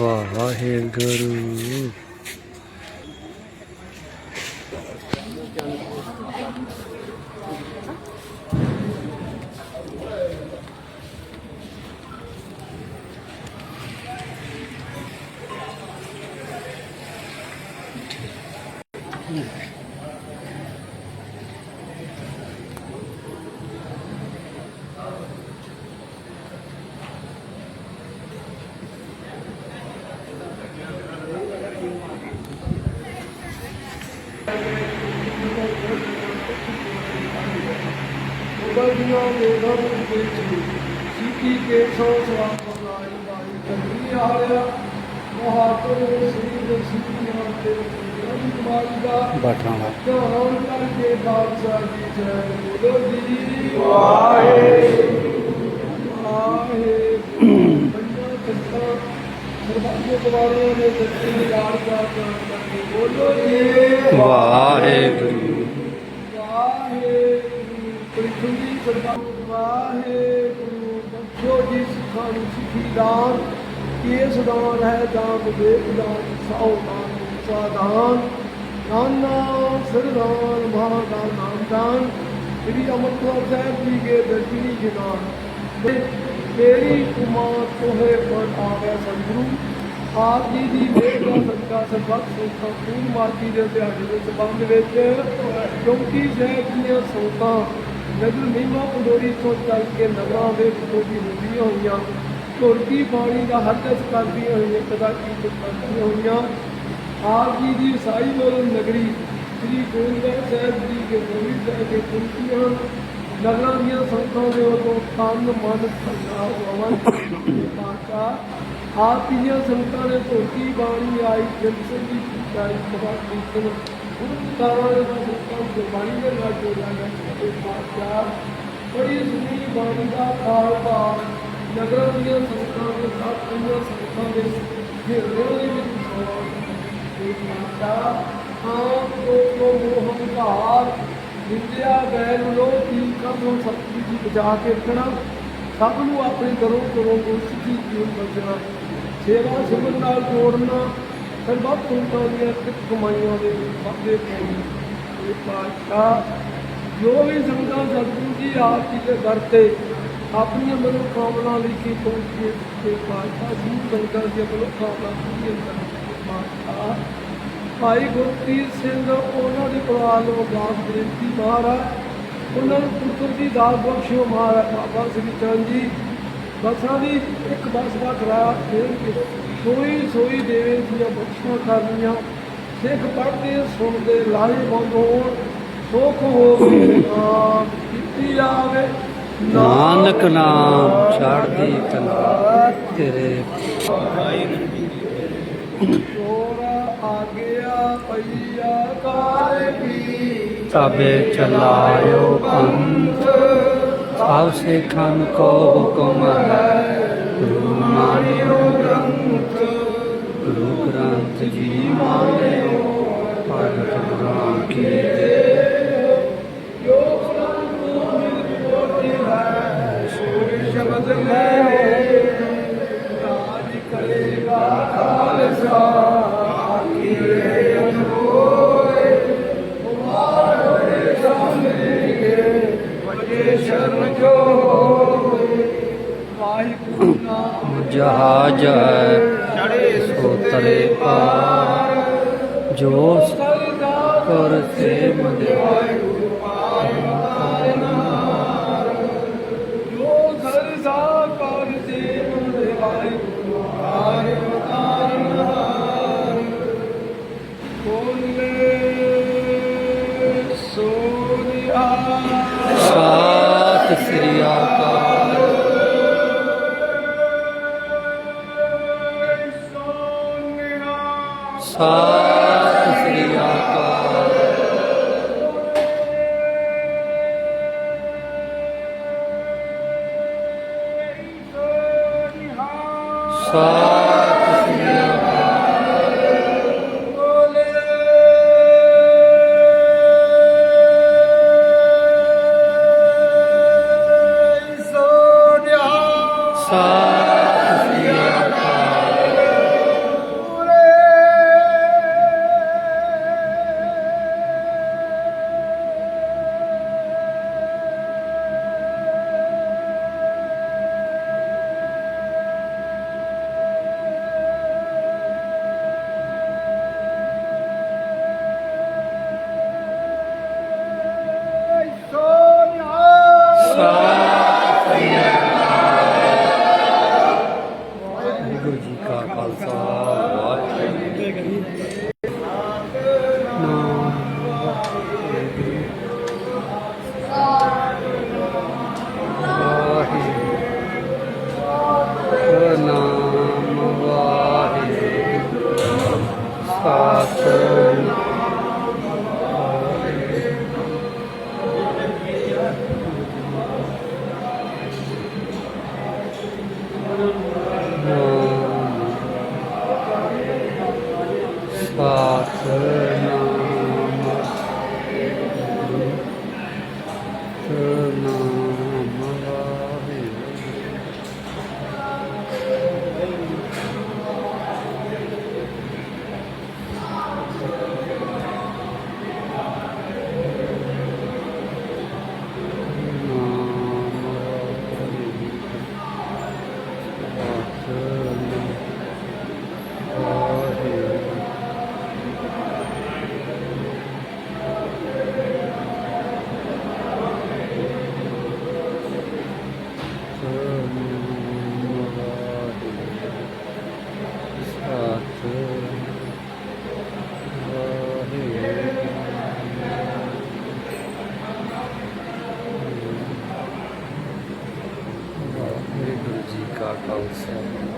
ਵਾਹਿਗੁਰੂ ਬਲਦੀਆਂ ਦੇ ਦਰ ਵਿੱਚ ਸੀਤੀ ਕੇ ਸੋ ਸਵਾਰ ਬਨਾਈ ਬਾਈ ਕੰਦੀ ਆਲਿਆ ਮਹਾਤਮ ਸ੍ਰੀ ਦੇ ਸੀਤੀਆਂ ਤੇ ਰਵੀ ਕੁਮਾਰੀ ਦਾ ਬਟਾਣਾ ਧਿਆਨ ਕਰਕੇ ਬਾਦਸ਼ਾਹ ਜੀ ਜੈ ਬੋਲੋ ਜੀ। ਵਾਹੇ ਵਾਹੇ ਪੰਜਾਂ ਤਖਤਾਂ ਸਰਬੱਤ ਕੁਮਾਰੀਆਂ ਨੇ ਦਿੱਤੀ ਯਾਦ ਕਰ ਕਰਕੇ ਬੋਲੋ ਜੀ ਵਾਹਿਗੁਰੂ ਵਾਹਿਗੁਰੂ ਪ੍ਰਿਥਵੀ ਸਰਬੱਤ ਵਾਹਿਗੁਰੂ ਬਖਸ਼ੋ ਜੀ ਸਿੱਖਾਂ ਨੂੰ ਸਿੱਖੀ ਦਾਨ ਕੇਸ ਦਾਨ ਹੈ ਦਾਨ ਵਿਵੇਕ ਦਾਨ ਸਾਉ ਦਾਨ ਸਾਧਾਨ ਨਾਨਾ ਸਰਦਾਨ ਮਹਾਦਾਨ ਨਾਮ ਦਾਨ ਸ੍ਰੀ ਅਮਰਤਸਰ ਸਾਹਿਬ ਜੀ ਕੇ ਦਰਸ਼ਨੀ ਜਨਾਨ ਮੇਰੀ ਕੁਮਾਰ ਤੋਹੇ ਪਰ ਆਵੇ ਸਤਿਗੁਰੂ ਆਪ ਜੀ ਦੀ ਮਿਹਰ ਦਾ ਸਦਕਾ ਸਰਬੱਤ ਸੰਤਾਂ ਪੂਰਨ ਮਾਰਤੀ ਦੇ ਦਿਹਾੜੇ ਦੇ ਸੰਬੰਧ ਵਿੱਚ ਕਿਉਂਕਿ ਸਾਹਿਬ ਦੀਆਂ ਸੰਤਾਂ ਨਗਰ ਮਹਿਮਾ ਪੰਡੋਰੀ ਤੋਂ ਚੱਲ ਕੇ ਨਗਰਾਂ ਦੇ ਪੰਡੋਰੀ ਹੁੰਦੀਆਂ ਹੋਈਆਂ ਧੁਰਕੀ ਬਾਣੀ ਦਾ ਹਰਦਸ ਕਰਦੀਆਂ ਹੋਈਆਂ ਕਦਾ ਕੀ ਕਰਦੀਆਂ ਹੋਈਆਂ। ਆਪ ਜੀ ਦੀ ਸਾਈ ਮੋਰਨ ਨਗਰੀ, ਸ੍ਰੀ ਗੋਬਿੰਦਗੜ੍ਹ ਸਾਹਿਬ ਜੀ ਦੇ ਗੋਬਿੰਦ ਸਾਹਿਬ ਦੇ ਕੁੰਤੀਆਂ ਨਗਰਾਂ ਦੀਆਂ ਸੰਤਾਂ ਦੇ ਵੱਲੋਂ ਤਨ, ਮਨ ਧੰਨਾ ਹੋਵਨ ਪਾਕਾ ਆਪ ਦੀਆਂ ਸੰਤਾਂ ਨੇ ਧੋਤੀ ਬਾਣੀ ਆਈ ਜਨਸਨ ਦੀ ਚਾਈ ਸਭਾ ਕੀਰਤਨ ਗੁਰਦਾਰਾਂ ਦੇ ਸੰਤਾਂ ਦੇ ਬਾਣੀ ਦੇ ਨਾਲ ਜੋੜਿਆ ਗਿਆ ਤੇ ਪਾਕਾ ਬੜੀ ਸੁਣੀ ਬਾਣੀ ਦਾ ਖਾਲਸਾ ਨਗਰਾਂ ਦੀਆਂ ਸੰਤਾਂ ਦੇ ਸਾਥ ਦੀਆਂ ਸੰਤਾਂ ਦੇ ਘੇਰੇ ਦੇ ਵਿੱਚ ਸਵਾਲ ਤੇ ਮਾਤਾ ਆਪ ਕੋ ਕੋ ਮੋਹ ਹੰਕਾਰ ਵਿਦਿਆ ਬੈਲ ਲੋ ਕੀ ਕਦੋਂ ਸਤਿ ਜੀ ਬਚਾ ਕੇ ਰੱਖਣਾ ਸਭ ਨੂੰ ਆਪਣੇ ਘਰੋਂ ਘਰੋਂ ਗੁਰਸਿੱਖੀ ਜੀਵਨ ਬਚਣਾ ਸੇਵਾ ਸਿਮਰਨ ਨਾਲ ਜੋੜਨਾ ਸਰਬੱਤ ਸੰਤਾਂ ਦੀਆਂ ਕਿਤ ਕਮਾਈਆਂ ਦੇ ਵਾਧੇ ਪਾਉਣੀ ਇਹ ਪਾਤਸ਼ਾਹ ਜੋ ਵੀ ਸੰਗਤਾਂ ਸਤਿਗੁਰੂ ਜੀ ਆਪ ਜੀ ਦੇ ਦਰ ਤੇ ਆਪਣੀਆਂ ਮਨੋਕਾਮਨਾ ਲਈ ਕੀ ਪਹੁੰਚੇ ਤੇ ਪਾਤਸ਼ਾਹ ਜੀ ਸੰਗਤਾਂ ਦੀਆਂ ਮਨੋਕਾਮਨਾ ਪੂਰੀਆਂ ਕਰਨ ਪਾਤਸ਼ਾਹ ਭਾਈ ਗੁਰਪ੍ਰੀਤ ਸਿੰਘ ਉਹਨਾਂ ਦੇ ਪਰਿਵਾਰ ਨੂੰ ਅਰਦਾਸ ਬੇਨਤੀ ਮਹਾਰਾਜ ਉਹਨਾਂ ਨੂੰ ਪੁੱਤਰ ਦੀ ਦਾਤ ਬਖਸ਼ਿਓ ਮਹਾਰਾਜ ਬਾਬਾ ਸ੍ਰੀ ਚੰਦ ਜੀ। ਬਸਾਂ ਦੀ ਇੱਕ ਬਸ ਦਾ ਕਰਾ ਫੇਰ ਕੇ ਸੋਈ ਸੋਈ ਦੇਵੇ ਦੀਆਂ ਬਖਸ਼ੀਆਂ ਕਰਨੀਆਂ ਸਿੱਖ ਪੜ੍ਹਦੇ ਸੁਣਦੇ ਲਾਹੇ ਬੰਦ ਹੋਣ ਸੁਖ ਹੋਵੇ ਨਾਮ ਕੀਤੀ ਆਵੇ ਨਾਨਕ ਨਾਮ ਚੜ੍ਹਦੀ ਕਲਾ ਤੇਰੇ। ਚੋਰ ਆ ਗਿਆ ਪਈਆ ਕਾਰ ਕੀ? ਤਬੇ ਚਲਾਇਓ ਪੰਥ ਸਭ ਸਿੱਖਾਂ ਕੋ ਹੁਕਮ ਹੈ ਗੁਰੂ ਮਾਨਿਓ ਗ੍ਰੰਥ, ਗੁਰੂ ਗ੍ਰੰਥ ਜੀ ਮਾਨਿਓ, ਭਗਤ ਗੁਰਾਂ ਕੀ ਜੈ ਜਹਾਜ ਹੈ ਸੋ ਤਰੇ ਪਾਰ ਜੋ ਕਰ ਸੇ ਮਦਿਆਈ ਜੋ ਸਰਦਾ ਸਤਿ ਵਾਹਿਗੁਰੂ ਜੀ ਕਾ